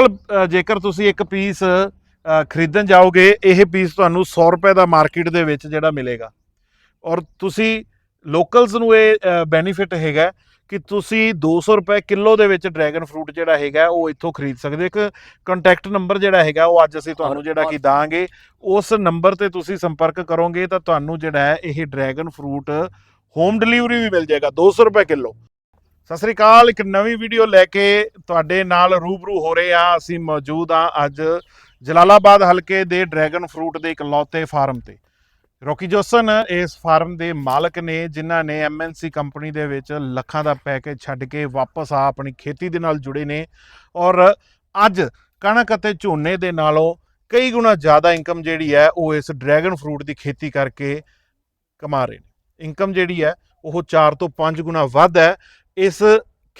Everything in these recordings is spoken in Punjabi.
ਲੋਕਲ ਜੇਕਰ ਤੁਸੀਂ ਇੱਕ ਪੀਸ ਖਰੀਦਣ ਜਾਓਗੇ, ਇਹ ਪੀਸ ਤੁਹਾਨੂੰ 100 ਰੁਪਏ ਦਾ ਮਾਰਕੀਟ ਦੇ ਵਿੱਚ ਜਿਹੜਾ ਮਿਲੇਗਾ। ਔਰ ਤੁਸੀਂ ਲੋਕਲਸ ਨੂੰ ਇਹ ਬੈਨੀਫਿਟ ਹੈਗਾ ਕਿ ਤੁਸੀਂ 200 ਰੁਪਏ ਕਿਲੋ ਦੇ ਵਿੱਚ ਡਰੈਗਨ ਫਰੂਟ ਜਿਹੜਾ ਹੈਗਾ, ਉਹ ਇੱਥੋਂ ਖਰੀਦ ਸਕਦੇ ਇੱਕ ਕੰਟੈਕਟ ਨੰਬਰ ਜਿਹੜਾ ਹੈਗਾ, ਉਹ ਅੱਜ ਅਸੀਂ ਤੁਹਾਨੂੰ ਜਿਹੜਾ ਕਿ ਦਾਂਗੇ, ਉਸ ਨੰਬਰ ਤੇ ਤੁਸੀਂ ਸੰਪਰਕ ਕਰੋਗੇ, ਤਾਂ ਤੁਹਾਨੂੰ ਜਿਹੜਾ ਹੈ, ਇਹ ਡਰੈਗਨ ਫਰੂਟ ਹੋਮ ਡਿਲੀਵਰੀ ਵੀ ਮਿਲ ਜਾਏਗਾ 200 ਰੁਪਏ ਕਿਲੋ। ਸਤਿ ਸ੍ਰੀ ਅਕਾਲ, ਇੱਕ ਨਵੀਂ ਵੀਡੀਓ ਲੈ ਕੇ ਤੁਹਾਡੇ ਨਾਲ ਰੂਬਰੂ ਹੋ ਰਹੇ ਆ ਅਸੀਂ ਮੌਜੂਦ ਆ ਅੱਜ ਜਲਾਲਾਬਾਦ ਹਲਕੇ ਦੇ ਡਰੈਗਨ ਫਰੂਟ ਦੇ ਇਕਲੌਤੇ ਫਾਰਮ ਤੇ। ਰੋਕੀ ਜੋਸਨ, ਇਸ ਫਾਰਮ ਦੇ ਮਾਲਕ ਨੇ, ਜਿਨ੍ਹਾਂ ਨੇ ਐਮਐਨਸੀ ਕੰਪਨੀ ਦੇ ਵਿੱਚ ਲੱਖਾਂ ਦਾ ਪੈਕੇਜ ਛੱਡ ਕੇ ਵਾਪਸ ਆ ਆਪਣੀ ਖੇਤੀ ਦੇ ਨਾਲ ਜੁੜੇ ਨੇ ਔਰ ਅੱਜ ਕਣਕ ਅਤੇ ਝੋਨੇ ਦੇ ਨਾਲੋਂ ਕਈ ਗੁਣਾ ਜ਼ਿਆਦਾ ਇਨਕਮ ਜਿਹੜੀ ਹੈ, ਉਹ ਇਸ ਡਰੈਗਨ ਫਰੂਟ ਦੀ ਖੇਤੀ ਕਰਕੇ ਕਮਾ ਰਹੇ ਨੇ। ਇਨਕਮ ਜਿਹੜੀ ਹੈ, ਉਹ 4 ਤੋਂ 5 ਗੁਣਾ ਵੱਧ ਹੈ। ਇਸ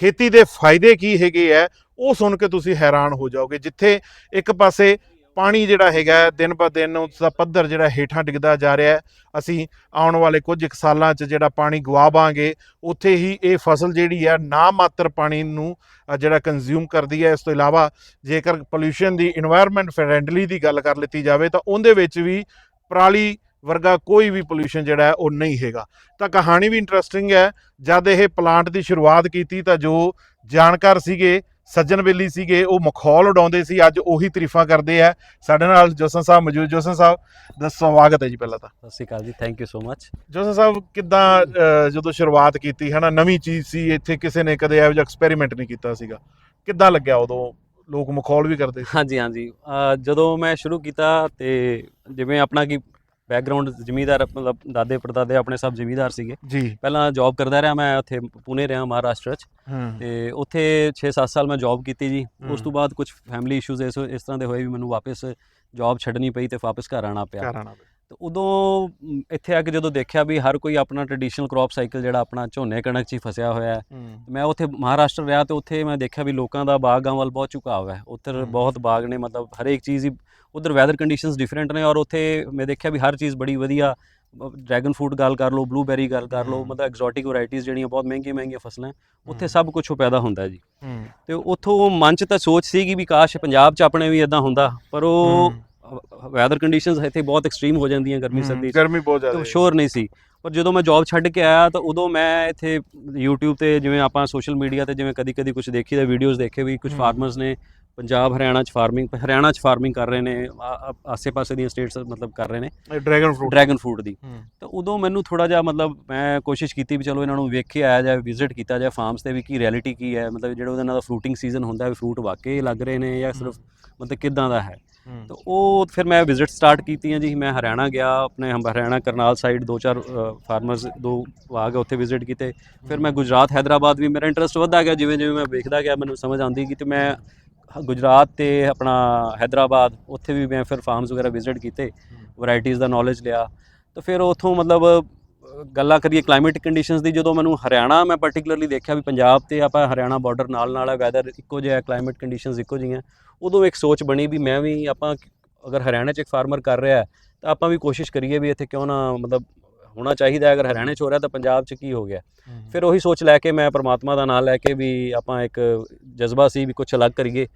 ਖੇਤੀ ਦੇ ਫਾਇਦੇ ਕੀ ਹੈਗੇ ਆ, ਉਹ ਸੁਣ ਕੇ ਤੁਸੀਂ ਹੈਰਾਨ ਹੋ ਜਾਓਗੇ। ਜਿੱਥੇ ਇੱਕ ਪਾਸੇ ਪਾਣੀ ਜਿਹੜਾ ਹੈਗਾ, ਦਿਨ ਬਾ ਦਿਨ ਉਸ ਦਾ ਪੱਧਰ ਜਿਹੜਾ ਹੇਠਾਂ ਡਿੱਗਦਾ ਜਾ ਰਿਹਾ ਅਸੀਂ ਆਉਣ ਵਾਲੇ ਕੁਝ ਇੱਕ ਸਾਲਾਂ 'ਚ ਜਿਹੜਾ ਪਾਣੀ ਗਵਾਵਾਂਗੇ ਉੱਥੇ ਹੀ ਇਹ ਫਸਲ ਜਿਹੜੀ ਹੈ ਨਾ ਮਾਤਰ ਪਾਣੀ ਨੂੰ ਜਿਹੜਾ ਕੰਜ਼ਿਊਮ ਕਰਦੀ ਹੈ। ਇਸ ਤੋਂ ਇਲਾਵਾ ਜੇਕਰ ਪੋਲੂਸ਼ਨ ਦੀ এনवायरमेंट ਫਰੈਂਡਲੀ ਦੀ ਗੱਲ ਕਰ ਲਿੱਤੀ ਜਾਵੇ, ਤਾਂ ਉਹਦੇ ਵਿੱਚ ਵੀ ਪਰਾਲੀ ਵਰਗਾ ਕੋਈ ਵੀ ਪੋਲਿਊਸ਼ਨ ਜਿਹੜਾ ਹੈ ਉਹ ਨਹੀਂ ਹੈਗਾ। ਤਾਂ ਕਹਾਣੀ ਵੀ ਇੰਟਰਸਟਿੰਗ ਹੈ। ਜਦ ਇਹ ਪਲਾਂਟ ਦੀ ਸ਼ੁਰੂਆਤ ਕੀਤੀ ਤਾਂ ਜੋ ਜਾਣਕਾਰ ਸੀਗੇ ਸੱਜਣ ਬੇਲੀ ਸੀਗੇ ਉਹ ਮਖੌਲ ਉਡਾਉਂਦੇ ਸੀ। ਅੱਜ ਉਹੀ ਤਾਰੀਫਾਂ ਕਰਦੇ ਆ। ਸਾਡੇ ਨਾਲ ਜੋਸਨ ਸਾਹਿਬ ਮੌਜੂਦ। ਜੋਸਨ ਸਾਹਿਬ ਦਾ ਸਵਾਗਤ ਹੈ ਜੀ ਪਹਿਲਾਂ ਤਾਂ। ਸਤਿ ਸ਼੍ਰੀ ਅਕਾਲ ਜੀ। Thank you so much Josan Sahib ਕਿਦਾਂ ਜਦੋਂ ਸ਼ੁਰੂਆਤ ਕੀਤੀ ਹੈ ਨਾ ਨਵੀਂ ਚੀਜ਼ ਸੀ ਇੱਥੇ ਕਿਸੇ ਨੇ ਕਦੇ ਇਹੋ ਜਿਹਾ ਐਕਸਪੈਰੀਮੈਂਟ ਨਹੀਂ ਕੀਤਾ ਸੀਗਾ। ਕਿੱਦਾਂ ਲੱਗਿਆ ਉਦੋਂ? ਲੋਕ ਮਖੌਲ ਵੀ ਕਰਦੇ ਹਾਂਜੀ ਹਾਂਜੀ। ਜਦੋਂ ਮੈਂ ਸ਼ੁਰੂ ਕੀਤਾ ਤੇ ਜਿਵੇਂ ਆਪਣਾ ਕੀ ਬੈਕਗ੍ਰਾਉਂਡ ਜ਼ਮੀਂਦਾਰ ਮਤਲਬ ਦਾਦੇ ਪੜਦਾਦੇ ਆਪਣੇ ਸਭ ਜ਼ਮੀਂਦਾਰ ਸੀਗੇ। ਜੀ। ਪਹਿਲਾਂ ਜੌਬ ਕਰਦਾ ਰਿਹਾ ਮੈਂ ਉੱਥੇ ਪੁਨੇ ਰਿਹਾ ਮਹਾਰਾਸ਼ਟਰ 'ਚ। ਤੇ ਉੱਥੇ 6-7 ਸਾਲ ਮੈਂ ਜੌਬ ਕੀਤੀ ਜੀ। ਉਸ। ਤੋਂ ਬਾਅਦ ਕੁਝ ਫੈਮਿਲੀ ਇਸ਼ੂਜ਼ ਇਸ ਇਸ ਤਰ੍ਹਾਂ ਦੇ ਹੋਏ ਵੀ ਮੈਨੂੰ ਵਾਪਸ ਜੌਬ ਛੱਡਣੀ ਪਈ ਤੇ ਵਾਪਸ ਘਰ ਆਣਾ ਪਿਆ। ਤੇ ਉਦੋਂ ਇੱਥੇ ਆ ਕੇ ਜਦੋਂ ਦੇਖਿਆ ਵੀ ਹਰ ਕੋਈ ਆਪਣਾ ਟ੍ਰੈਡੀਸ਼ਨਲ ਕ੍ਰੌਪ ਸਾਈਕਲ ਜਿਹੜਾ ਆਪਣਾ ਝੋਨੇ ਕਣਕ 'ਚ ਹੀ ਫਸਿਆ ਹੋਇਆ ਹੈ। ਮੈਂ ਉੱਥੇ ਮਹਾਰਾਸ਼ਟਰ ਰਿਹਾ ਤੇ ਉੱਥੇ ਮੈਂ ਦੇਖਿਆ ਵੀ ਲੋਕਾਂ ਦਾ ਬਾਗਾਂ ਵੱਲ ਬਹੁਤ ਝੁਕਾਅ ਹੈ। ਉੱਧਰ। ਬਹੁਤ ਬਾਗ ਨੇ ਮਤਲਬ ਹਰੇਕ ਚੀਜ਼ ਹੀ ਉਧਰ ਵੈਦਰ ਕੰਡੀਸ਼ਨਸ ਡਿਫਰੈਂਟ ਨੇ ਔਰ ਉੱਥੇ ਮੈਂ ਦੇਖਿਆ ਵੀ ਹਰ ਚੀਜ਼ ਬੜੀ ਵਧੀਆ ਡਰੈਗਨ ਫਰੂਟ ਗੱਲ ਕਰ ਲਓ ਬਲੂਬੈਰੀ ਗੱਲ ਕਰ ਲਓ। ਮਤਲਬ ਐਗਜ਼ੋਟਿਕ ਵੈਰਾਈਟੀਆਂ ਜਿਹੜੀਆਂ ਬਹੁਤ ਮਹਿੰਗੀਆਂ ਮਹਿੰਗੀਆਂ ਫਸਲਾਂ ਉੱਥੇ। ਸਭ ਕੁਝ ਪੈਦਾ ਹੁੰਦਾ ਜੀ ਤੇ ਉੱਥੋਂ ਮਨ 'ਚ ਤਾਂ ਸੋਚ ਸੀਗੀ ਵੀ ਕਾਸ਼ ਪੰਜਾਬ 'ਚ ਆਪਣੇ ਵੀ ਇਦਾਂ ਹੁੰਦਾ ਪਰ ਉਹ ਵੈਦਰ ਕੰਡੀਸ਼ਨਸ ਇੱਥੇ ਬਹੁਤ ਐਕਸਟ੍ਰੀਮ ਹੋ ਜਾਂਦੀਆਂ ਗਰਮੀ ਸਰਦੀ ਗਰਮੀ ਬਹੁਤ ਜ਼ਿਆਦਾ ਤਾਂ। ਸ਼ੋਰ ਨਹੀਂ ਸੀ ਪਰ ਜਦੋਂ ਮੈਂ ਜੌਬ ਛੱਡ ਕੇ ਆਇਆ ਤਾਂ ਉਦੋਂ ਮੈਂ ਇੱਥੇ YouTube ਤੇ ਜਿਵੇਂ ਆਪਾਂ ਸੋਸ਼ਲ ਮੀਡੀਆ ਤੇ ਜਿਵੇਂ ਕਦੀ ਕਦੀ ਕੁਝ ਦੇਖੀਦਾ ਵੀਡੀਓਜ਼ ਦੇਖੇ ਵੀ ਕੁਝ। ਫਾਰਮਰਸ ਨੇ ਪੰਜਾਬ ਹਰਿਆਣਾ ਚ ਫਾਰਮਿੰਗ ਹਰਿਆਣਾ ਚ ਫਾਰਮਿੰਗ ਕਰ ਰਹੇ ਨੇ ਆਸੇ-ਪਾਸੇ ਦੀਆਂ ਸਟੇਟਸ ਮਤਲਬ ਕਰ ਰਹੇ ਨੇ। ਡਰੈਗਨ ਫਰੂਟ ਡਰੈਗਨ ਫਰੂਟ ਦੀ। ਹੂੰ। ਤਾਂ ਉਦੋਂ ਮੈਨੂੰ ਥੋੜਾ ਜਿਹਾ ਮਤਲਬ ਮੈਂ ਕੋਸ਼ਿਸ਼ ਕੀਤੀ ਵੀ ਚਲੋ ਇਹਨਾਂ ਨੂੰ ਵੇਖ ਕੇ ਆਇਆ ਜਾਏ ਵਿਜ਼ਿਟ ਕੀਤਾ ਜਾਏ ਫਾਰਮਸ ਤੇ ਵੀ ਕੀ ਰਿਐਲਿਟੀ ਕੀ ਹੈ। ਮਤਲਬ ਜਿਹੜਾ ਉਹਨਾਂ ਦਾ ਫਰੂਟਿੰਗ ਸੀਜ਼ਨ ਹੁੰਦਾ ਹੈ ਫਰੂਟ ਵਾਕਈ ਲੱਗ ਰਹੇ ਨੇ ਜਾਂ ਸਿਰਫ ਮਤਲਬ ਕਿਦਾਂ ਦਾ ਹੈ। ਹੂੰ। ਤਾਂ ਉਹ ਫਿਰ ਮੈਂ ਵਿਜ਼ਿਟ ਸਟਾਰਟ ਕੀਤੀਆਂ ਜੀ। ਮੈਂ ਹਰਿਆਣਾ ਗਿਆ ਆਪਣੇ ਹਰਿਆਣਾ ਕਰਨਾਲ ਸਾਈਡ ਦੋ ਚਾਰ ਫਾਰਮਰਸ ਦੋ ਬਾਗ ਉੱਥੇ ਵਿਜ਼ਿਟ ਕੀਤੇ। ਫਿਰ ਮੈਂ ਗੁਜਰਾਤ ਹੈਦਰਾਬਾਦ ਵੀ ਮੇਰਾ ਇੰਟਰਸਟ ਵੱਧਦਾ ਗਿਆ। ਜਿਵੇਂ ਜਿਵੇਂ ਮੈਂ ਵੇਖਦਾ ਗਿਆ ਮੈਨੂੰ ਸਮਝ ਆਉਂਦੀ ਕਿ ਤੇ ਮੈਂ ਹ- ਗੁਜਰਾਤ ਤੇ ਆਪਣਾ ਹੈਦਰਾਬਾਦ ਉੱਥੇ ਵੀ ਮੈਂ ਫਿਰ ਫਾਰਮਸ ਵਗੈਰਾ ਵਿਜ਼ਿਟ ਕੀਤੇ ਵੈਰਾਈਟੀਆਂ ਦਾ ਨੌਲੇਜ ਲਿਆ। ਤਾਂ ਫਿਰ ਉੱਥੋਂ ਮਤਲਬ ਗੱਲਾਂ ਕਰੀਏ ਕਲਾਈਮੇਟਿਕ ਕੰਡੀਸ਼ਨਸ ਦੀ ਜਦੋਂ ਮੈਨੂੰ ਹਰਿਆਣਾ ਮੈਂ ਪਾਰਟਿਕੂਲਰਲੀ ਦੇਖਿਆ ਵੀ ਪੰਜਾਬ ਤੇ ਆਪਾਂ ਹਰਿਆਣਾ ਬਾਰਡਰ ਨਾਲ ਨਾਲ ਹੈ ਵੈਦਰ ਇੱਕੋ ਜਿਹਾ ਕਲਾਈਮੇਟ ਕੰਡੀਸ਼ਨਸ ਇੱਕੋ ਜਿਹੀਆਂ। ਉਦੋਂ ਇੱਕ ਸੋਚ ਬਣੀ ਵੀ ਮੈਂ ਵੀ ਆਪਾਂ ਅਗਰ ਹਰਿਆਣਾ 'ਚ ਇੱਕ ਫਾਰਮਰ ਕਰ ਰਿਹਾ ਤਾਂ ਆਪਾਂ ਵੀ ਕੋਸ਼ਿਸ਼ ਕਰੀਏ ਵੀ ਇੱਥੇ ਕਿਉਂ ਨਾ ਮਤਲਬ ਹੋਣਾ ਚਾਹੀਦਾ। ਅਗਰ ਹਰਿਆਣਾ 'ਚ ਹੋ ਰਿਹਾ ਤਾਂ ਪੰਜਾਬ 'ਚ ਕੀ ਹੋ ਗਿਆ? ਫਿਰ ਉਹੀ ਸੋਚ ਲੈ ਕੇ ਮੈਂ ਪ੍ਰਮਾਤਮਾ ਦਾ ਨਾਮ ਲੈ ਕੇ ਵੀ ਆਪਾਂ ਇੱਕ ਜਜ਼ਬਾ ਸੀ ਵੀ ਕੁਝ ਅਲੱਗ ਕਰੀਏ।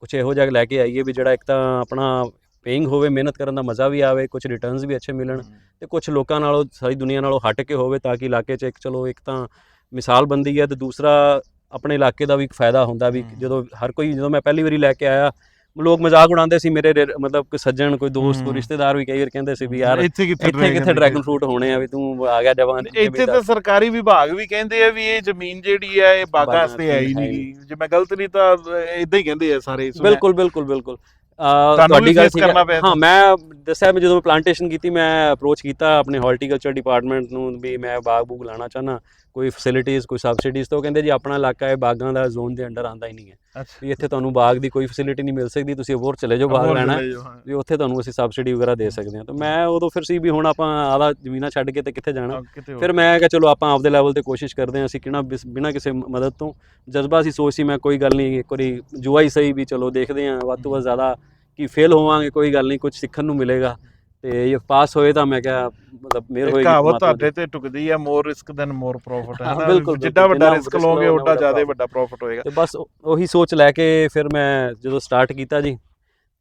ਕੁਝ ਇਹੋ ਜਿਹਾ ਲੈ ਕੇ ਆਈਏ ਵੀ ਜਿਹੜਾ ਇੱਕ ਤਾਂ ਆਪਣਾ ਪੇਇੰਗ ਹੋਵੇ ਮਿਹਨਤ ਕਰਨ ਦਾ ਮਜ਼ਾ ਵੀ ਆਵੇ ਕੁਝ ਰਿਟਰਨਸ ਵੀ ਅੱਛੇ ਮਿਲਣ ਤੇ ਕੁਝ ਲੋਕਾਂ ਨਾਲੋਂ ਸਾਰੀ ਦੁਨੀਆ ਨਾਲੋਂ ਹਟ ਕੇ ਹੋਵੇ ਤਾਂ ਕਿ ਇਲਾਕੇ 'ਚ ਇੱਕ ਚਲੋ ਇੱਕ ਤਾਂ ਮਿਸਾਲ ਬੰਦੀ ਹੈ ਤੇ ਦੂਸਰਾ ਆਪਣੇ ਇਲਾਕੇ ਦਾ ਵੀ ਇੱਕ ਫਾਇਦਾ ਹੁੰਦਾ ਵੀ। ਜਦੋਂ ਹਰ ਕੋਈ ਜਦੋਂ ਮੈਂ ਪਹਿਲੀ ਵਾਰੀ ਲੈ ਕੇ ਆਇਆ ਲੋਕ ਮਜ਼ਾਕ ਉਡਾਉਂਦੇ ਸੀ ਮੇਰੇ ਰੇ- ਮਤਲਬ ਕੋਈ ਸੱਜਣ ਕੋਈ ਦੋਸਤ ਕੋਈ। ਰਿਸ਼ਤੇਦਾਰ ਵੀ ਕਈ ਵਾਰ ਕਹਿੰਦੇ ਸੀ ਵੀ ਯਾਰ ਇੱਥੇ ਕਿੱਥੇ ਇੱਥੇ ਕਿੱਥੇ ਡਰੈਗਨ ਫਰੂਟ ਹੋਣੇ ਆ ਵੀ ਤੂੰ ਆ ਗਿਆ ਜਵਾਨ ਇੱਥੇ ਤਾਂ ਸਰਕਾਰੀ ਵਿਭਾਗ ਵੀ ਕਹਿੰਦੇ ਆ ਵੀ ਇਹ ਜ਼ਮੀਨ ਜਿਹੜੀ ਹੈ ਇਹ ਬਾਗਾਂ ਬਾਗਾਂ ਵਾਸਤੇ ਹੈ ਨਹੀਂ। ਜੇ ਮੈਂ ਗਲਤ ਨਹੀਂ ਤਾਂ ਇਦਾਂ ਹੀ ਕਹਿੰਦੇ ਆ ਸਾਰੇ। ਬਿਲਕੁਲ ਬਿਲਕੁਲ ਬਿਲਕੁਲ। ਅਹ ਤੁਹਾਨੂੰ ਵੀ face ਠੀਕ ਹੈ। ਕਰਨਾ ਪਿਆ ਹਾਂ ਮੈਂ ਦੱਸਿਆ ਮੈਂ ਜਦੋਂ ਪਲਾਂਟੇਸ਼ਨ ਕੀਤੀ ਮੈਂ ਅਪਰੋਚ ਕੀਤਾ ਆਪਣੇ ਹਾਰਟੀਕਲਚਰ ਡਿਪਾਰਟਮੈਂਟ ਨੂੰ ਵੀ ਮੈਂ ਬਾਗ ਬੂਗ ਲਾਣਾ ਚਾਹਨਾ ਕੋਈ ਫੈਸਿਲਿਟੀਆਂ ਕੋਈ ਸਬਸਿਡੀਜ਼ ਤਾਂ ਉਹ ਕਹਿੰਦੇ ਜੀ ਆਪਣਾ ਇਲਾਕਾ ਹੈ ਬਾਗਾਂ ਦਾ ਜ਼ੋਨ ਦੇ ਅੰਡਰ ਆਂਦਾ ਹੀ ਨਹੀਂ ਹੈ। ਵੀ ਇੱਥੇ ਤੁਹਾਨੂੰ ਬਾਗ ਦੀ ਕੋਈ ਫੈਸਿਲਿਟੀ ਨਹੀਂ ਮਿਲ ਸਕਦੀ ਤੁਸੀਂ ਹੋਰ ਚਲੇ ਜਾਓ ਬਾਗ ਲੈਣਾ। ਵੀ ਉੱਥੇ ਤੁਹਾਨੂੰ ਅਸੀਂ ਸਬਸਿਡੀ ਵਗੈਰਾ ਦੇ ਸਕਦੇ ਹਾਂ। ਤਾਂ ਮੈਂ ਉਦੋਂ ਫਿਰ ਸੀ ਵੀ ਹੁਣ ਆਪਾਂ ਆਦਾ ਜ਼ਮੀਨਾਂ ਛੱਡ ਕੇ ਤੇ ਕਿੱਥੇ ਜਾਣਾ। ਫਿਰ ਮੈਂ ਕਿਹਾ ਚਲੋ ਆਪਾਂ ਆਪਦੇ ਲੈਵਲ ਤੇ ਕੋਸ਼ਿਸ਼ ਕਰਦੇ ਹਾਂ ਅਸੀਂ ਕਿਹਨਾਂ ਬਿਨਾਂ ਕਿਸੇ ਮਦਦ ਤੋਂ ਜਜ਼ਬਾ ਸੀ ਸੋਚ ਸੀ ਮੈਂ ਕੋਈ ਗੱਲ ਨਹੀਂ ਇੱਕ ਵਾਰੀ ਜੁਆ ਹੀ ਸਹੀ ਵੀ ਚਲੋ ਦੇਖਦੇ ਹਾਂ ਵੱਧ ਤੋਂ ਵੱਧ ਜ਼ਿਆਦਾ ਕਿ ਫੇਲ ਹੋਵਾਂਗੇ ਕੋਈ ਗੱਲ ਨਹੀਂ ਕੁਝ ਸਿੱਖਣ ਨੂੰ ਮਿਲੇਗਾ। ਤੇ ਇਹ ਪਾਸ ਹੋਏ ਤਾਂ ਮੈਂ ਕਿਹਾ ਮਤਲਬ ਇਹ ਹੋਏਗੀ ਕਹਾਵਤ। ਤੁਹਾਡੇ ਤੇ ਟੁਕਦੀ ਹੈ more risk than more profit ਹੈ। ਨਾ ਜਿੱਡਾ ਵੱਡਾ ਰਿਸਕ ਲਓਗੇ ਓਡਾ ਜ਼ਿਆਦਾ ਵੱਡਾ ਪ੍ਰੋਫਿਟ ਹੋਏਗਾ। ਤੇ ਬਸ ਉਹੀ ਸੋਚ ਲੈ ਕੇ ਫਿਰ ਮੈਂ ਜਦੋਂ ਸਟਾਰਟ ਕੀਤਾ ਜੀ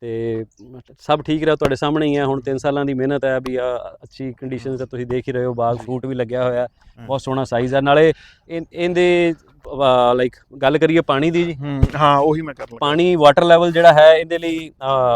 ਤੇ ਸਭ ਠੀਕ ਰਿਹਾ ਤੁਹਾਡੇ ਸਾਹਮਣੇ ਹੀ ਹੈ। ਹੁਣ 3 ਸਾਲਾਂ ਦੀ ਮਿਹਨਤ ਹੈ ਵੀ ਆ ਅੱਛੀ ਕੰਡੀਸ਼ਨਸ ਤੇ ਤੁਸੀਂ ਦੇਖ ਹੀ ਰਹੇ ਹੋ ਬਾਗ ਫਰੂਟ ਵੀ ਲੱਗਿਆ ਹੋਇਆ ਬਹੁਤ ਸੋਹਣਾ ਸਾਈਜ਼ ਹੈ। ਨਾਲੇ ਇਹ- ਇਹਦੇ ਲਾਈਕ ਗੱਲ ਕਰੀਏ ਪਾਣੀ ਦੀ ਜੀ। ਹੂੰ ਉਹੀ ਮੈਂ ਕਰ ਲੱਗਾ। ਪਾਣੀ ਵਾਟਰ ਲੈਵਲ ਜਿਹੜਾ ਹੈ ਇਹਦੇ ਲਈ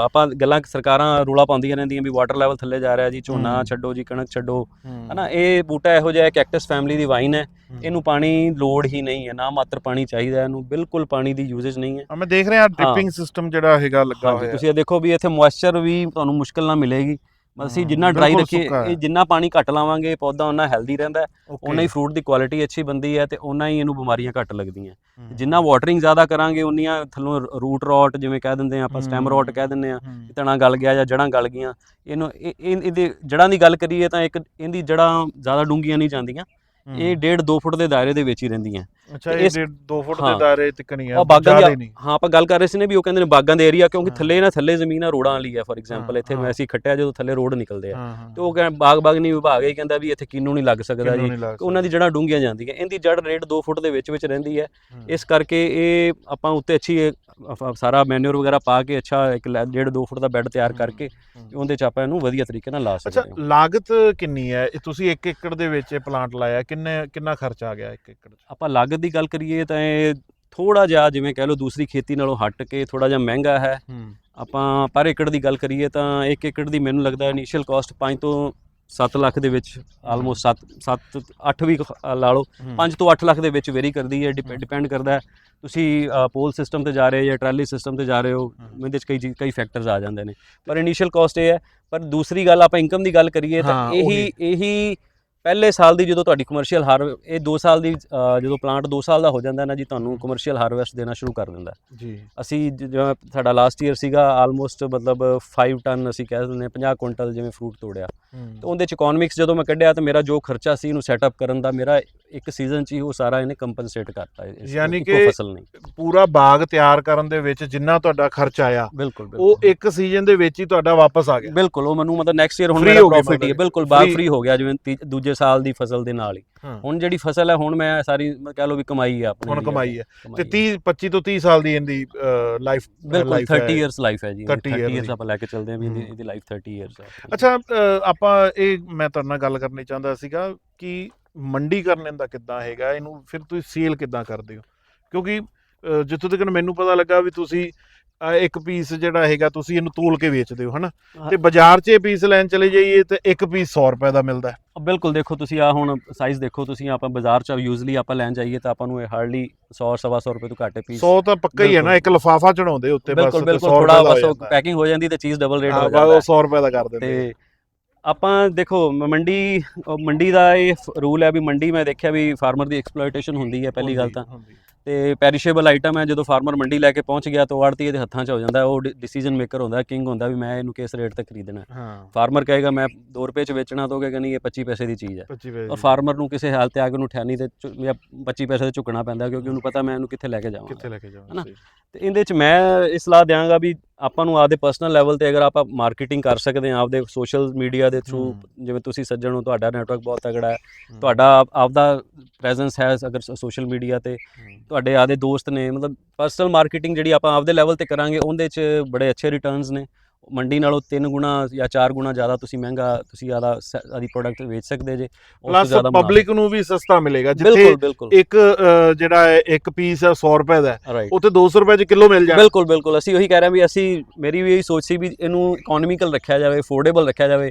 ਆਪਾਂ ਗੱਲਾਂ ਸਰਕਾਰਾਂ ਰੂਲਾ ਪਾਉਂਦੀਆਂ ਰਹਿੰਦੀਆਂ ਵੀ ਵਾਟਰ ਲੈਵਲ ਥੱਲੇ ਜਾ ਰਿਹਾ ਜੀ ਝੋਨਾ। ਛੱਡੋ ਜੀ ਕਣਕ ਛੱਡੋ। ਹੂੰ, ਹਨਾ ਇਹ ਬੂਟਾ ਇਹੋ ਜਿਹਾ ਕੈਕਟਸ ਫੈਮਿਲੀ ਦੀ ਵਾਈਨ ਹੂੰ। ਇਹਨੂੰ ਪਾਣੀ ਲੋੜ ਹੀ ਨਹੀਂ ਹੈ ਨਾ ਮਾਤਰ ਪਾਣੀ ਚਾਹੀਦਾ ਇਹਨੂੰ ਬਿਲਕੁਲ ਪਾਣੀ ਦੀ ਯੂਜ਼ੇਜ ਨਹੀਂ ਹੈ। ਹਾਂ, ਮੈਂ ਦੇਖ ਰਿਹਾ ਡ੍ਰਿਪਿੰਗ ਸਿਸਟਮ ਜਿਹੜਾ ਹੈਗਾ ਲੱਗਾ ਹਾਂਜੀ ਹੋਇਆ। ਤੁਸੀਂ ਇਹ ਦੇਖੋ ਵੀ ਇੱਥੇ ਮੋਇਸਚਰ ਵੀ ਤੁਹਾਨੂੰ ਮੁਸ਼ਕਲ ਨਾਲ ਮਿਲੇਗੀ। ਮਤਲਬ ਅਸੀਂ ਜਿੰਨਾ ਡਰਾਈ ਬਿਲਕੁਲ ਰੱਖੀਏ ਸੁੱਕਾ ਹੈ। ਇਹ ਜਿੰਨਾ ਪਾਣੀ ਘੱਟ ਲਾਵਾਂਗੇ ਪੌਦਾ ਉਹਨਾਂ ਹੈਲਦੀ ਰਹਿੰਦਾ ਹੈ। ਉਹਨਾਂ ਹੀ ਫਰੂਟ ਦੀ ਕੁਆਲਿਟੀ ਅੱਛੀ ਬੰਦੀ ਹੈ ਤੇ ਉਹਨਾਂ ਹੀ ਇਹਨੂੰ ਬਿਮਾਰੀਆਂ ਘੱਟ ਲੱਗਦੀਆਂ ਜਿੰਨਾ ਵਾਟਰਿੰਗ ਜ਼ਿਆਦਾ ਕਰਾਂਗੇ ਉਨੀਆਂ ਥੱਲੋਂ ਰੂਟ ਰੋਟ ਜਿਵੇਂ ਕਹਿ ਦਿੰਦੇ ਆ ਆਪਾਂ ਸਟੈਮ ਰੋਟ ਕਹਿ ਦਿੰਦੇ ਆ ਤਣਾ ਗਲ ਗਿਆ ਜਾਂ ਜੜਾਂ ਗਲ ਗਈਆਂ ਇਹਨੂੰ ਇਹ ਇਹ- ਇਹਦੇ ਜੜਾਂ ਦੀ ਗੱਲ ਕਰੀਏ ਤਾਂ ਇੱਕ ਇਹਦੀ ਜੜਾਂ ਜ਼ਿਆਦਾ ਡੂੰਘੀਆਂ ਨਹੀਂ ਜਾਂਦੀਆਂ। ਇਹ 1.5 2 ਫੁੱਟ ਦੇ ਦਾਇਰੇ ਦੇ ਵਿੱਚ ਹੀ ਰਹਿੰਦੀਆਂ। ਅੱਛਾ ਇਹ ਇਸ- 2 ਫੁੱਟ ਦੇ। ਦਾਇਰੇ ਤੱਕ ਨਹੀਂ ਉਹ ਬਾਗਾਂ ਦੀ ਹੀ ਨਹੀਂ। ਹਾਂ ਆਪਾਂ ਗੱਲ ਕਰ ਰਹੇ ਸੀ ਨੇ ਵੀ ਉਹ ਕਹਿੰਦੇ ਨੇ ਬਾਗਾਂ ਦੇ ਏਰੀਆ ਕਿਉਂਕਿ। ਥੱਲੇ ਨਾ ਥੱਲੇ ਜ਼ਮੀਨ ਆ ਰੋੜਾਂ ਵਾਲੀ ਹੈ ਫੋਰ ਐਗਜ਼ਾਮਪਲ ਇੱਥੇ ਅਸੀਂ ਖੱਟਿਆ ਜਦੋਂ ਥੱਲੇ ਰੋਡ ਨਿਕਲਦੇ ਆ। ਤੇ ਉਹ ਕਹਿੰਦਾ ਬਾਗ ਬਾਗਨੀ ਵਿਭਾਗ ਇਹ ਕਹਿੰਦਾ ਵੀ ਇੱਥੇ ਕਿੰਨੂ ਨਹੀਂ ਲੱਗ ਸਕਦਾ ਜੀ। ਉਹਨਾਂ ਦੀ ਜੜਾਂ ਡੂੰਘੀਆਂ ਜਾਂਦੀਆਂ। ਇਹਦੀ ਜੜ ਰੇਟ 2 ਫੁੱਟ ਦੇ ਵਿੱਚ ਵਿੱਚ ਰਹਿੰਦੀ ਹੈ। ਇਸ ਕਰਕੇ ਇਹ ਆਪਾਂ ਉੱਤੇ ਅੱਛੀ ਸਾਰਾ ਮੈਨੂਅਰ ਵਗੈਰਾ ਪਾ ਕੇ ਅੱਛਾ ਇੱਕ 1.5 2 ਫੁੱਟ ਦਾ ਬੈੱਡ ਤਿਆਰ ਕਰਕੇ। ਉਹਦੇ ਚ ਆਪਾਂ ਇਹਨੂੰ ਵਧੀਆ ਤਰੀਕੇ ਨਾਲ ਲਾ ਅੱਛਾ ਸਕਦੇ ਹਾਂ। ਲਾਗਤ ਕਿੰਨੀ ਹੈ? ਇਹ ਤੁਸੀਂ 1 ਏਕੜ ਦੇ ਵਿੱਚ ਇਹ ਪਲਾਂਟ ਲਾਇਆ ਕਿੰਨੇ ਕਿੰਨਾ ਖਰਚਾ ਆ ਗਿਆ 1 ਏਕੜ 'ਚ? ਆਪਾਂ ਲਾਗਤ ਦੀ ਗੱਲ ਕਰੀਏ ਤਾਂ ਇਹ ਥੋੜਾ ਜਿਹਾ ਜਿਵੇਂ ਕਹਿ ਲਓ ਦੂਸਰੀ ਖੇਤੀ ਨਾਲੋਂ ਹਟ ਕੇ ਥੋੜਾ ਜਿਹਾ ਮਹਿੰਗਾ ਹੈ। ਹੂੰ। ਆਪਾਂ ਪਰ ਏਕੜ ਦੀ ਗੱਲ ਕਰੀਏ ਤਾਂ 1 ਏਕੜ ਦੀ ਮੈਨੂੰ ਲੱਗਦਾ ਇਨੀਸ਼ੀਅਲ ਕਾਸਟ 5 ਤੋਂ 7 ਲੱਖ ਦੇ ਵਿੱਚ ਆਲਮੋਸਟ 7 7 8 ਵੀ ਲਾ ਲਓ 5 ਤੋਂ 8 ਲੱਖ ਦੇ ਵਿੱਚ ਵੇਰੀ ਕਰਦੀ ਹੈ। ਡਿਪੈਂਡ ਕਰਦਾ ਹੈ ਤੁਸੀਂ ਪੋਲ ਸਿਸਟਮ ਤੇ ਜਾ ਰਹੇ ਹੋ ਜਾਂ ਟਰਾਲੀ ਸਿਸਟਮ ਤੇ ਜਾ ਰਹੇ ਹੋ। ਇਹਦੇ ਚ ਕਈ ਕਈ ਫੈਕਟਰਸ ਆ ਜਾਂਦੇ ਨੇ ਪਰ ਇਨੀਸ਼ੀਅਲ ਕਾਸਟ ਇਹ ਹੈ ਪਰ ਦੂਸਰੀ ਗੱਲ ਆਪਾਂ ਇਨਕਮ ਦੀ ਗੱਲ ਕਰੀਏ ਤਾਂ ਇਹੀ ਇਹੀ ਪਹਿਲੇ ਸਾਲ ਦੀ ਜਦੋਂ ਤੁਹਾਡੀ ਕਮਰਸ਼ੀਅਲ ਹਾਰ ਇਹ 2 ਸਾਲ ਦੀ ਅ, ਜਦੋਂ ਪਲਾਂਟ 2 ਸਾਲ ਦਾ ਹੋ ਜਾਂਦਾ ਨਾ ਜੀ ਤੁਹਾਨੂੰ ਕਮਰਸ਼ੀਅਲ ਹਾਰਵੈਸਟ ਦੇਣਾ ਸ਼ੁਰੂ ਕਰ ਦਿੰਦਾ। ਜੀ। ਅਸੀਂ ਜ- ਜਿਵੇਂ ਸਾਡਾ ਲਾਸਟ ਈਅਰ ਸੀਗਾ ਆਲਮੋਸਟ ਮਤਲਬ 5 ਟਨ ਅਸੀਂ ਕਹਿ ਦਿੰਦੇ ਹਾਂ 50 ਕੁਇੰਟਲ ਜਿਵੇਂ ਫਰੂਟ ਤੋੜਿਆ। ਤੇ ਉਹਦੇ ਚ ਇਕਨੋਮਿਕਸ ਜਦੋਂ ਮੈਂ ਕੱਢਿਆ ਤਾਂ ਮੇਰਾ ਜੋ ਖਰਚਾ ਸੀ ਇਹਨੂੰ ਸੈਟਅਪ ਕਰਨ ਦਾ ਮੇਰਾ ਇੱਕ ਸੀਜ਼ਨ ਚ ਹੀ ਉਹ ਸਾਰਾ ਇਹਨੇ ਕੰਪਨਸੇਟ ਕਰਤਾ ਇਸ ਯਾਨੀ ਇੱਕੋ ਕਿ ਫਸਲ ਨਹੀਂ। ਪੂਰਾ ਬਾਗ ਤਿਆਰ ਕਰਨ ਦੇ ਵਿੱਚ ਜਿੰਨਾ ਤੁਹਾਡਾ ਖਰਚ ਆਇਆ ਬਿਲਕੁਲ ਉਹ ਇੱਕ ਸੀਜ਼ਨ ਦੇ ਵਿੱਚ ਹੀ ਤੁਹਾਡਾ ਵਾਪਸ ਆ ਗਿਆ। ਬਿਲਕੁਲ ਉਹ ਮੈਨੂੰ ਮਤਲਬ ਨੈਕਸਟ ਈਅਰ ਹੁਣ Free ਮੇਰਾ ਹੋ ਗਈ ਪ੍ਰੋਫਿਟ ਹੀ ਹੈ। ਮਤਲਬ। ਬਿਲਕੁਲ ਬਾਗ Free- ਫ੍ਰੀ ਹੋ ਗਿਆ ਜਿਵੇਂ ਤੀ- ਦੂਜੇ ਸਾਲ ਦੀ ਫਸਲ ਦੇ ਨਾਲ ਹੀ। ਹਾਂ। ਹੁਣ ਜਿਹੜੀ ਫਸਲ ਹੈ ਹੁਣ ਮੈਂ ਸਾਰੀ ਮੈਂ ਕਹਿ ਲਓ ਵੀ ਕਮਾਈ ਹੈ ਆਪਣੀ ਹੁਣ ਜਿਹੜੀ ਕਮਾਈ ਹੈ ਤੇ 30 25 ਤੋਂ 30 ਸਾਲ ਦੀ ਇਹਦੀ ਲਾਈਫ ਬਿਲਕੁਲ 30 ਇਅਰਸ ਲਾਈਫ ਹੈ ਜੀ। 30 30 years ਇਅਰਸ। ਆਪਾਂ ਲੈ ਕੇ ਚੱਲਦੇ ਹਾਂ ਵੀ ਇਹਦੀ ਲਾਈਫ 30 ਇਅਰਸ ਹੈ। ਅੱਛਾ ਆਪਾਂ ਇਹ ਮੈਂ ਤੁਹਾਡੇ ਨਾਲ ਗੱਲ ਕਰਨੀ ਚਾਹੁੰਦਾ ਸੀਗਾ ਕਿ ਮੰਡੀ ਕਰਨ ਦਾ ਕਿੱਦਾਂ ਹੈਗਾ? ਇਹਨੂੰ ਫਿਰ ਤੁਸੀਂ ਸੇਲ ਕਿੱਦਾਂ ਕਰਦੇ ਹੋ? ਕਿਉਂਕਿ ਜਿੱਥੋਂ ਤੱਕ ਮੈਨੂੰ ਪਤਾ ਲੱਗਾ ਵੀ ਤੁਸੀਂ ਇੱਕ ਪੀਸ ਜਿਹੜਾ ਹੈਗਾ ਤੁਸੀਂ ਇਹਨੂੰ ਤੋਲ ਕੇ ਵੇਚਦੇ ਹੋ ਹਨਾ। ਤੇ ਬਾਜ਼ਾਰ 'ਚ ਇਹ ਪੀਸ ਲੈਣ ਚਲੇ ਜਾਈਏ ਤੇ ਇੱਕ ਪੀਸ 100 ਰੁਪਏ ਦਾ ਮਿਲਦਾ ਹੈ ਬਿਲਕੁਲ ਦੇਖੋ ਤੁਸੀਂ ਆ ਹੁਣ ਸਾਈਜ਼ ਦੇਖੋ ਤੁਸੀਂ ਆਪਾਂ ਬਾਜ਼ਾਰ ਚ ਯੂਜ਼ਲੀ ਆਪਾਂ ਲੈਣ ਜਾਈਏ ਤਾਂ ਆਪਾਂ ਨੂੰ ਇਹ ਹਾਰਡਲੀ 100 ਸਵਾ ਸੌ ਰੁਪਏ ਤੋਂ ਘੱਟ ਪੀਸ 100 ਤਾਂ ਪੱਕਾ ਹੀ ਹੈ ਨਾ। ਇੱਕ ਲਫਾਫਾ ਚੜਾਉਂਦੇ ਉੱਤੇ ਬਸ ਬਿਲਕੁਲ ਬਿਲਕੁਲ 100 ਥੋੜਾ ਬਸ। ਪੈਕਿੰਗ ਹੋ ਜਾਂਦੀ ਤੇ ਚੀਜ਼ ਡਬਲ ਰੇਟ ਹਾਂ, ਜਾਂਦਾ ਹੈ। 100 ਰੁਪਏ ਦਾ ਕਰ ਦਿੰਦੇ ਤੇ ਆਪਾਂ ਦੇਖੋ ਮੰਡੀ ਮੰਡੀ ਦਾ ਇਹ ਰੂਲ ਹੈ ਵੀ ਮੰਡੀ ਮੈਂ ਦੇਖਿਆ ਵੀ ਫਾਰਮਰ ਦੀ ਐਕਸਪਲੋਇਟੇਸ਼ਨ ਹੁੰਦੀ ਹੈ ਪਹਿਲੀ ਗੱਲ ਤਾਂ। ਤੇ ਪੈਰੀਸ਼ੇਬਲ ਆਈਟਮ ਹੈ ਜਦੋਂ ਫਾਰਮਰ ਮੰਡੀ ਲੈ ਕੇ ਪਹੁੰਚ ਗਿਆ ਤਾਂ ਆੜਤੀ ਇਹਦੇ ਹੱਥਾਂ 'ਚ ਹੋ ਜਾਂਦਾ ਉਹ ਡਿਸੀਜਨ ਮੇਕਰ ਹੁੰਦਾ ਕਿੰਗ ਹੁੰਦਾ ਵੀ ਮੈਂ ਇਹਨੂੰ ਕਿਸ ਰੇਟ ਤੇ ਖਰੀਦਣਾ ਹੈ। ਫਾਰਮਰ ਕਹੇਗਾ ਮੈਂ 2 ਰੁਪਏ 'ਚ ਵੇਚਣਾ ਤਾਂ ਕਹੇਗਾ ਨਹੀਂ ਇਹ 25 ਪੈਸੇ ਦੀ ਚੀਜ਼ ਹੈ 25 ਰੁਪਏ ਔਰ ਫਾਰਮਰ ਨੂੰ ਕਿਸੇ ਹਾਲ ਤੇ ਆ ਕੇ ਉਹਨੂੰ ਤੇ ਜਾਂ 25 ਪੈਸੇ ਤੇ ਝੁਕਣਾ ਪੈਂਦਾ ਕਿਉਂਕਿ ਉਹਨੂੰ ਪਤਾ ਮੈਂ ਇਹਨੂੰ ਕਿੱਥੇ ਲੈ ਕੇ ਜਾਵਾਂਗਾ ਕਿੱਥੇ ਲੈ ਕੇ ਜਾਵਾਂ? ਤੇ ਇਹਦੇ 'ਚ ਮੈਂ ਇਹ ਸਲਾਹ ਦਿਆਂਗਾ ਵੀ ਆਪਾਂ ਨੂੰ ਆਪਦੇ ਪਰਸਨਲ ਲੈਵਲ ਤੇ ਅਗਰ ਆਪਾਂ ਮਾਰਕੀਟਿੰਗ ਕਰ ਸਕਦੇ ਹਾਂ ਆਪਦੇ ਸੋਸ਼ਲ ਮੀਡੀਆ ਦੇ ਥਰੂ। ਜਿਵੇਂ ਤੁਸੀਂ ਸੱਜਣ ਹੋ ਤੁਹਾਡਾ ਨੈਟਵਰਕ ਬਹੁਤ ਤਗੜਾ ਹੈ। ਤੁਹਾਡਾ ਆਪ- ਆਪਦਾ ਪ੍ਰੈਜ਼ੈਂਸ ਹੈ ਅਗਰ ਸੋਸ਼ਲ ਮੀਡੀਆ ਤੇ। ਤੁਹਾਡੇ ਆਦੇ ਦੋਸਤ ਨੇ, ਮਤਲਬ ਪਰਸਨਲ ਮਾਰਕੀਟਿੰਗ ਜਿਹੜੀ ਆਪਾਂ ਆਪਦੇ ਲੈਵਲ ਤੇ ਕਰਾਂਗੇ, ਉਹਦੇ 'ਚ ਬੜੇ ਅੱਛੇ ਰਿਟਰਨਸ ਨੇ। ਮੰਡੀ ਨਾਲੋਂ 3 ਗੁਣਾ ਜਾਂ 4 ਗੁਣਾ ਜ਼ਿਆਦਾ ਤੁਸੀਂ ਮਹਿੰਗਾ ਤੁਸੀਂ ਆਦਾ ਆਦੀ ਪ੍ਰੋਡਕਟ ਵੇਚ ਸਕਦੇ ਜੇ ਉਸ ਤੋਂ ਪਲੱਸ। ਪਬਲਿਕ ਨੂੰ ਵੀ ਸਸਤਾ ਮਿਲੇਗਾ ਜਿੱਥੇ ਇੱਕ ਜਿਹੜਾ ਇੱਕ ਪੀਸ ਹੈ 100 ਰੁਪਏ ਦਾ ਉੱਥੇ 200 ਰੁਪਏ 'ਚ ਕਿਲੋ ਮਿਲ ਜਾਣਾ। ਬਿਲਕੁਲ ਬਿਲਕੁਲ। ਅਸੀਂ ਉਹੀ ਕਹਿ ਰਹੇ ਹਾਂ ਵੀ ਅਸੀਂ ਮੇਰੀ ਵੀ ਇਹੀ ਸੋਚ ਸੀ ਵੀ ਇਹਨੂੰ ਇਕਨੋਮਿਕਲ ਰੱਖਿਆ ਜਾਵੇ ਅਫੋਰਡੇਬਲ ਰੱਖਿਆ ਜਾਵੇ।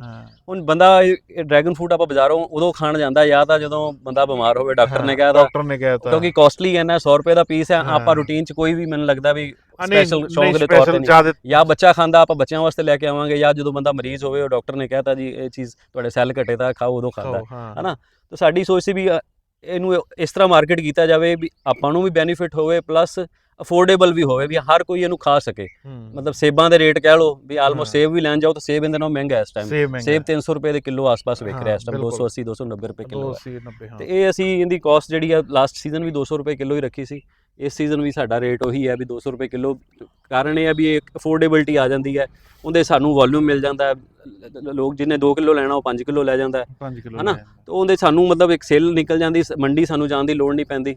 ਹੁਣ ਬੰਦਾ ਇਹ ਡਰੈਗਨ ਫਰੂਟ ਆਪਾਂ ਬਾਜ਼ਾਰੋਂ ਉਦੋਂ ਖਾਣ ਜਾਂਦਾ ਜਾਂ ਤਾਂ ਜਦੋਂ ਬੰਦਾ ਬਿਮਾਰ ਹੋਵੇ ਡਾਕਟਰ ਨੇ ਕਹਿ ਤਾ ਡਾਕਟਰ ਨੇ ਕਹਿਤਾ ਕਿਉਂਕਿ ਕਾਸਟਲੀ ਹੈ ਨਾ 100 ਰੁਪਏ ਦਾ ਪੀਸ ਹੈ। ਆਪਾਂ ਰੂਟੀਨ 'ਚ ਕੋਈ ਵੀ ਮੈਨੂੰ ਲੱਗਦਾ ਵੀ ਸਪੈਸ਼ਲ ਸ਼ੌਂਕ ਦੇ ਤੌਰ ਤੇ ਜਾਂ ਬੱਚਾ ਖਾਂਦਾ ਆਪਾਂ ਬੱਚਿਆਂ ਵਾਸਤੇ ਲੈ ਕੇ ਆਵਾਂਗੇ ਜਾਂ ਜਦੋਂ ਬੰਦਾ ਮਰੀਜ਼ ਹੋਵੇ ਉਹ ਡਾਕਟਰ ਨੇ ਕਹਿਤਾ ਜੀ ਇਹ ਚੀਜ਼ ਤੁਹਾਡੇ ਸੈੱਲ ਘਟੇ ਤਾਂ ਖਾਓ ਉਦੋਂ ਖਾਂਦਾ ਹਨਾ? ਤਾਂ ਸਾਡੀ ਸੋਚ ਸੀ ਵੀ ਇਹਨੂੰ ਇਸ ਤਰ੍ਹਾਂ ਮਾਰਕੀਟ ਕੀਤਾ ਜਾਵੇ ਵੀ ਆਪਾਂ ਨੂੰ ਵੀ ਬੈਨੀਫਿਟ ਹੋਵੇ ਪਲੱਸ ਅਫੋਰਡੇਬਲ ਵੀ ਹੋਵੇ ਵੀ ਹਰ ਕੋਈ ਇਹਨੂੰ ਖਾ ਸਕੇ। ਮਤਲਬ ਸੇਬਾਂ ਦੇ ਰੇਟ ਕਹਿ ਲਓ ਵੀ ਆਲਮੋਸਟ। ਸੇਬ ਵੀ ਲੈਣ ਜਾਓ ਤਾਂ ਸੇਬ ਇਹਦੇ ਨਾਲੋਂ ਮਹਿੰਗਾ ਹੈ ਇਸ ਟਾਈਮ ਸੇਬ ਸੇਬ 300 ਰੁਪਏ ਦੇ ਕਿਲੋ ਆਸ-ਪਾਸ ਵਿਕ ਰਿਹਾ ਇਸ ਟਾਈਮ ਹਾਂ, 280 290 ਰੁਪਏ ਕਿਲੋ ਹੈ। 290 ਹਾਂ। ਤੇ ਇਹ ਅਸੀਂ ਇਹਦੀ ਕਾਸਟ ਜਿਹੜੀ ਆ ਲਾਸਟ ਸੀਜ਼ਨ ਵੀ 200 ਰੁਪਏ ਕਿਲੋ ਹੀ ਰੱਖੀ ਸੀ। ਇਸ ਸੀਜ਼ਨ ਵੀ ਸਾਡਾ ਰੇਟ ਉਹੀ ਹੈ ਵੀ 200 ਰੁਪਏ ਕਿਲੋ। ਕਾਰਨ ਇਹ ਹੈ ਵੀ ਇੱਕ ਅਫੋਰਡੇਬਿਲਟੀ ਆ ਜਾਂਦੀ ਹੈ ਉਹਦੇ ਸਾਨੂੰ ਵੋਲਿਊਮ ਮਿਲ ਜਾਂਦਾ ਲੋਕ ਜਿਹਨੇ 2 ਕਿਲੋ ਲੈਣਾ ਉਹ 5 ਕਿਲੋ ਲੈ ਜਾਂਦਾ ਹੈ। 5 ਕਿਲੋ ਹਨਾ? ਤੇ ਉਹਦੇ ਸਾਨੂੰ ਮਤਲਬ ਇੱਕ ਸੇਲ ਨਿਕਲ ਜਾਂਦੀ ਮੰਡੀ ਸਾਨੂੰ ਜਾਣ ਦੀ ਲੋੜ ਨਹੀਂ ਪੈਂਦੀ।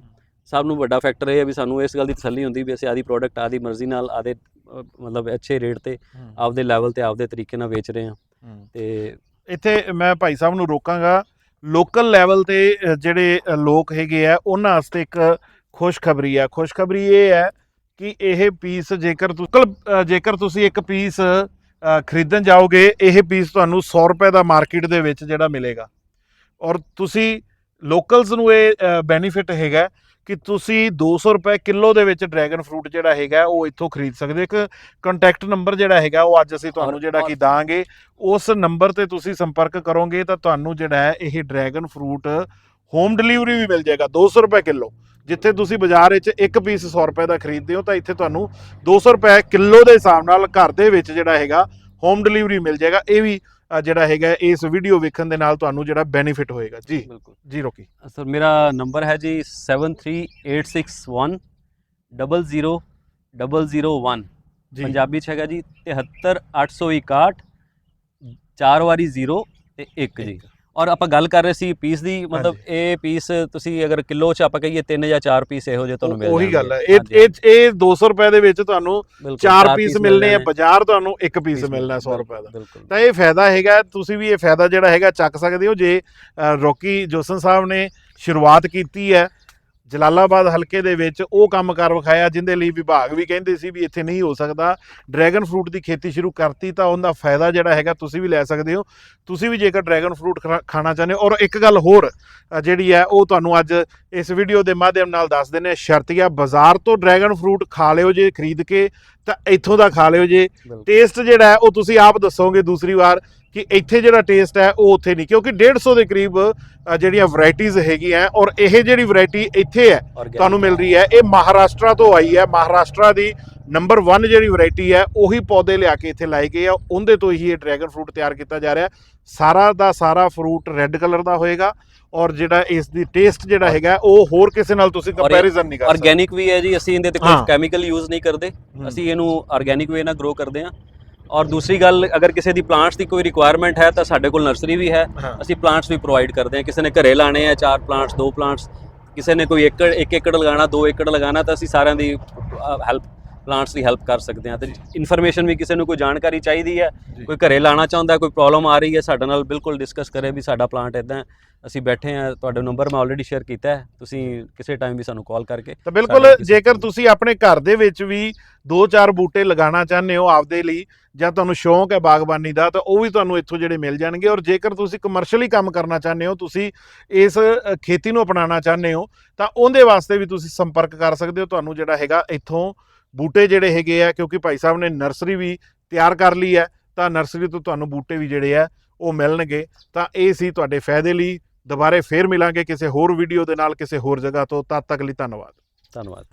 ਸਭ ਨੂੰ ਵੱਡਾ ਫੈਕਟਰ ਇਹ ਹੈ ਵੀ ਸਾਨੂੰ ਇਸ ਗੱਲ ਦੀ ਤਸੱਲੀ ਹੁੰਦੀ ਵੀ ਅਸੀਂ ਆਦੀ ਪ੍ਰੋਡਕਟ ਆਦੀ ਮਰਜ਼ੀ ਨਾਲ ਆਦੇ ਮਤਲਬ ਅੱਛੇ ਰੇਟ ਤੇ ਆਪਦੇ ਲੈਵਲ ਤੇ ਆਪਦੇ ਤਰੀਕੇ ਨਾਲ ਵੇਚ ਰਹੇ ਹਾਂ। ਤੇ ਇੱਥੇ ਮੈਂ ਭਾਈ ਸਾਹਿਬ ਨੂੰ ਰੋਕਾਂਗਾ ਲੋਕਲ ਲੈਵਲ ਤੇ ਜਿਹੜੇ ਲੋਕ ਹੈਗੇ ਆ ਉਹਨਾਂ ਵਾਸਤੇ ਇੱਕ ਖੁਸ਼ਖਬਰੀ ਆ। ਖੁਸ਼ਖਬਰੀ ਇਹ ਹੈ ਕਿ ਇਹ ਪੀਸ ਜੇਕਰ ਤੁਸੀਂ ਜੇਕਰ ਤੁਸੀਂ ਇੱਕ ਪੀਸ ਖਰੀਦਣ ਜਾਓਗੇ ਇਹ ਪੀਸ ਤੁਹਾਨੂੰ 100 ਰੁਪਏ ਦਾ ਮਾਰਕੀਟ ਦੇ ਵਿੱਚ ਜਿਹੜਾ ਮਿਲੇਗਾ। ਔਰ ਤੁਸੀਂ ਲੋਕਲਸ ਨੂੰ ਇਹ ਬੈਨੀਫਿਟ ਹੈਗਾ। ਕਿ ਤੁਸੀਂ 200 ਰੁਪਏ ਕਿਲੋ ਦੇ ਵਿੱਚ ਡਰੈਗਨ ਫਰੂਟ ਜਿਹੜਾ ਹੈਗਾ ਉਹ ਇੱਥੋਂ ਖਰੀਦ ਸਕਦੇ। ਇੱਕ ਕੰਟੈਕਟ ਨੰਬਰ ਜਿਹੜਾ ਹੈਗਾ ਉਹ ਅੱਜ ਅਸੀਂ ਤੁਹਾਨੂੰ ਜਿਹੜਾ ਕਿ ਦਾਂਗੇ। ਉਸ ਨੰਬਰ ਤੇ ਤੁਸੀਂ ਸੰਪਰਕ ਕਰੋਗੇ ਤਾਂ ਤੁਹਾਨੂੰ ਜਿਹੜਾ ਹੈ ਇਹ ਡਰੈਗਨ ਫਰੂਟ ਹੋਮ ਡਿਲੀਵਰੀ ਵੀ ਮਿਲ ਜਾਏਗਾ 200 ਰੁਪਏ ਕਿਲੋ। ਜਿੱਥੇ ਤੁਸੀਂ ਬਾਜ਼ਾਰ ਵਿੱਚ ਇੱਕ ਪੀਸ 100 ਰੁਪਏ ਦਾ ਖਰੀਦਦੇ ਹੋ ਤਾਂ ਇੱਥੇ ਤੁਹਾਨੂੰ 200 ਰੁਪਏ ਕਿਲੋ ਦੇ ਹਿਸਾਬ ਨਾਲ ਘਰ ਦੇ ਵਿੱਚ ਜਿਹੜਾ ਹੈਗਾ ਹੋਮ ਡਿਲੀਵਰੀ ਮਿਲ ਜਾਏਗਾ। ਇਹ ਵੀ ਜਿਹੜਾ ਹੈਗਾ ਇਸ ਵੀਡੀਓ ਵੇਖਣ ਦੇ ਨਾਲ ਤੁਹਾਨੂੰ ਜਿਹੜਾ ਬੈਨੀਫਿਟ ਹੋਏਗਾ। ਜੀ ਬਿਲਕੁਲ। ਜੀ ਰੋਕੀ। ਸਰ ਮੇਰਾ ਨੰਬਰ ਹੈ ਜੀ 73861 00001 ਜੀ। ਪੰਜਾਬੀ ਚ ਹੈਗਾ ਜੀ 73861 ਚਾਰ ਵਾਰੀ 0 ਤੇ 1 ਜੀ। ਔਰ ਆਪਾਂ ਗੱਲ ਕਰ ਰਹੇ ਸੀ ਪੀਸ ਦੀ ਮਤਲਬ ਇਹ ਪੀਸ ਤੁਸੀਂ ਅਗਰ ਕਿਲੋ ਚ ਆਪਾਂ ਕਹੀਏ 3 ਜਾਂ 4 ਪੀਸ ਇਹੋ ਜਿਹੇ ਤੁਹਾਨੂੰ ਮਿਲ ਉਹੀ ਗੱਲ ਹੈ। ਇਹ ਇਹ ਇਹ 200 ਰੁਪਏ ਦੇ ਵਿੱਚ ਤੁਹਾਨੂੰ ਚਾਰ ਪੀਸ ਮਿਲ ਮਿਲਨੇ ਆ ਬਾਜ਼ਾਰ ਤੁਹਾਨੂੰ ਇੱਕ ਪੀਸ ਮਿਲਣਾ 100 ਬਿਲਕੁਲ, ਰੁਪਏ ਦਾ। ਤਾਂ ਇਹ ਫਾਇਦਾ ਹੈਗਾ ਤੁਸੀਂ ਵੀ ਇਹ ਫਾਇਦਾ ਜਿਹੜਾ ਹੈਗਾ ਚੱਕ ਸਕਦੇ ਹੋ। ਜੇ ਰੋਕੀ ਜੋਸਨ ਸਾਹਿਬ ਨੇ ਸ਼ੁਰੂਆਤ ਕੀਤੀ ਹੈ ਜਲਾਲਾਬਾਦ ਹਲਕੇ ਦੇ ਵਿੱਚ ਉਹ ਕੰਮ ਕਰ ਵਿਖਾਇਆ ਜਿੰਦੇ ਲਈ ਵਿਭਾਗ ਵੀ ਕਹਿੰਦੇ ਸੀ ਵੀ ਇੱਥੇ ਨਹੀਂ ਹੋ ਸਕਦਾ। ਡਰੈਗਨ ਫਰੂਟ ਦੀ ਖੇਤੀ ਸ਼ੁਰੂ ਕਰਤੀ ਤਾਂ ਉਹਦਾ ਫਾਇਦਾ ਜਿਹੜਾ ਹੈਗਾ ਤੁਸੀਂ ਵੀ ਲੈ ਸਕਦੇ ਹੋ। ਤੁਸੀਂ ਵੀ ਜੇਕਰ ਡਰੈਗਨ ਫਰੂਟ ਖਾਣਾ ਚਾਹੁੰਦੇ ਹੋ। ਔਰ ਇੱਕ ਗੱਲ ਹੋਰ ਜਿਹੜੀ ਹੈ ਉਹ ਤੁਹਾਨੂੰ ਅੱਜ ਇਸ ਵੀਡੀਓ ਦੇ ਮਾਧਿਅਮ ਨਾਲ ਦੱਸ ਹਾਂ। ਸ਼ਰਤੀਆ ਬਾਜ਼ਾਰ ਤੋਂ ਡਰੈਗਨ ਫਰੂਟ ਖਾ ਲਿਓ ਜੇ ਖਰੀਦ ਕੇ ਤਾਂ ਇੱਥੋਂ ਦਾ ਖਾ ਲਿਓ ਜੇ। ਟੇਸਟ ਜਿਹੜਾ ਹੈ ਉਹ ਤੁਸੀਂ ਆਪ ਦੱਸੋਗੇ ਦੂਸਰੀ ਵਾਰ। ਕਿ ਇੱਥੇ ਜਿਹੜਾ ਟੇਸਟ ਹੈ ਉਹ ਉੱਥੇ ਨਹੀਂ ਕਿਉਂਕਿ 150 ਦੇ ਕਰੀਬ ਜਿਹੜੀਆਂ ਵੈਰਾਈਟੀਆਂ ਹੈਗੀਆਂ ਔਰ ਇਹ ਜਿਹੜੀ ਵੈਰਾਈਟੀ ਇੱਥੇ ਹੈ ਤੁਹਾਨੂੰ ਮਿਲ ਰਹੀ ਹੈ। ਇਹ ਮਹਾਰਾਸ਼ਟਰ ਤੋਂ ਆਈ ਹੈ। ਮਹਾਰਾਸ਼ਟਰ ਦੀ ਨੰਬਰ 1 ਜਿਹੜੀ ਵੈਰਾਈਟੀ ਹੈ ਉਹੀ ਪੌਦੇ ਲਿਆ ਕੇ ਇੱਥੇ ਲਾਏ ਗਏ ਆ। ਉਹਦੇ ਤੋਂ ਹੀ ਇਹ ਡਰੈਗਨ ਫਰੂਟ ਤਿਆਰ ਕੀਤਾ ਜਾ ਰਿਹਾ ਸਾਰਾ ਦਾ ਸਾਰਾ ਫਰੂਟ ਰੈੱਡ ਕਲਰ ਦਾ ਹੋਏਗਾ ਔਰ ਜਿਹੜਾ ਇਸ ਦੀ ਟੇਸਟ ਜਿਹੜਾ ਹੈਗਾ ਉਹ ਹੋਰ ਕਿਸੇ ਨਾਲ ਤੁਸੀਂ ਕੰਪੈਰੀਜ਼ਨ ਨਹੀਂ ਕਰ ਸਕਦੇ। ਆਰਗੇਨਿਕ ਵੀ ਹੈ ਜੀ। ਅਸੀਂ ਇਹਦੇ ਤੇ। ਕੋਈ ਕੈਮੀਕਲ ਯੂਜ਼ ਨਹੀਂ ਕਰਦੇ। ਅਸੀਂ ਇਹਨੂੰ ਆਰਗੇਨਿਕ ਵੇ ਨਾਲ ਗਰੋ ਕਰਦੇ ਹਾਂ। ਔਰ ਦੂਸਰੀ ਗੱਲ ਅਗਰ ਕਿਸੇ ਦੀ ਪਲਾਂਟਸ ਦੀ ਕੋਈ ਰਿਕੁਆਇਰਮੈਂਟ ਹੈ ਤਾਂ ਸਾਡੇ ਕੋਲ ਨਰਸਰੀ ਵੀ ਹੈ। ਅਸੀਂ ਪਲਾਂਟਸ ਵੀ ਪ੍ਰੋਵਾਈਡ ਕਰਦੇ ਹਾਂ ਕਿਸੇ ਨੇ ਘਰੇ ਲਾਣੇ ਆ ਚਾਰ ਪਲਾਂਟਸ ਦੋ ਪਲਾਂਟਸ ਕਿਸੇ ਨੇ ਕੋਈ ਏਕੜ ਇੱਕ ਏਕੜ ਲਗਾਉਣਾ ਦੋ ਏਕੜ ਲਗਾਉਣਾ ਤਾਂ ਅਸੀਂ ਸਾਰਿਆਂ ਦੀ ਹੈਲਪ ਪਲਾਂਟਸ ਦੀ ਹੈਲਪ ਕਰ ਸਕਦੇ ਹਾਂ। ਤੇ ਇਨਫੋਰਮੇਸ਼ਨ ਵੀ ਕਿਸੇ ਨੂੰ ਕੋਈ ਜਾਣਕਾਰੀ ਚਾਹੀਦੀ ਹੈ। ਕੋਈ ਘਰੇ ਲਾਣਾ ਚਾਹੁੰਦਾ ਕੋਈ ਪ੍ਰੋਬਲਮ ਆ ਰਹੀ ਹੈ ਸਾਡੇ ਨਾਲ ਬਿਲਕੁਲ ਡਿਸਕਸ ਕਰੇ ਵੀ ਸਾਡਾ ਪਲਾਂਟ ਇਦਾਂ ਅਸੀਂ ਬੈਠੇ ਹਾਂ ਤੁਹਾਡਾ ਨੰਬਰ ਮੈਂ ਆਲਰੇਡੀ ਸ਼ੇਅਰ ਕੀਤਾ ਹੈ। ਤੁਸੀਂ ਕਿਸੇ ਟਾਈਮ ਵੀ ਸਾਨੂੰ ਕਾਲ ਕਰਕੇ ਤਾਂ ਬਿਲਕੁਲ ਜੇਕਰ ਤੁਸੀਂ ਆਪਣੇ ਘਰ ਦੇ ਵਿੱਚ ਵੀ ਦੋ ਚਾਰ ਬੂਟੇ ਲਗਾਉਣਾ ਚਾਹੁੰਦੇ ਹੋ ਆਪਦੇ ਲਈ ਜਾਂ ਤੁਹਾਨੂੰ ਸ਼ੌਂਕ ਹੈ ਬਾਗਬਾਨੀ ਦਾ ਤਾਂ ਉਹ ਵੀ ਤੁਹਾਨੂੰ ਇੱਥੋਂ ਜਿਹੜੇ ਮਿਲ ਜਾਣਗੇ। ਔਰ ਜੇਕਰ ਤੁਸੀਂ ਕਮਰਸ਼ੀਅਲੀ ਕੰਮ ਕਰਨਾ ਚਾਹੁੰਦੇ ਹੋ ਤੁਸੀਂ ਇਸ ਖੇਤੀ ਨੂੰ ਅਪਣਾਉਣਾ ਚਾਹੁੰਦੇ ਹੋ ਤਾਂ ਉਹਦੇ ਵਾਸਤੇ ਵੀ ਤੁਸੀਂ ਸੰਪਰਕ ਕਰ ਸਕਦੇ ਹੋ। ਤੁਹਾਨੂੰ ਜਿਹੜਾ ਹੈਗਾ ਇੱਥੋਂ ਬੂਟੇ ਜਿਹੜੇ ਹੈਗੇ ਆ, ਕਿਉਂਕਿ ਭਾਈ ਸਾਹਿਬ ਨੇ ਨਰਸਰੀ ਵੀ ਤਿਆਰ ਕਰ ਲਈ ਹੈ ਤਾਂ ਨਰਸਰੀ ਤੋਂ ਤੁਹਾਨੂੰ ਬੂਟੇ ਵੀ ਜਿਹੜੇ ਆ, ਉਹ ਮਿਲਣਗੇ। ਤਾਂ ਇਹ ਸੀ ਤੁਹਾਡੇ ਫਾਇਦੇ ਲਈ। ਦੁਬਾਰੇ ਫੇਰ ਮਿਲਾਂਗੇ ਕਿਸੇ ਹੋਰ ਵੀਡੀਓ ਦੇ ਨਾਲ, ਕਿਸੇ ਹੋਰ ਜਗ੍ਹਾ ਤੋਂ। ਤਦ ਤੱਕ ਲਈ ਧੰਨਵਾਦ। ਧੰਨਵਾਦ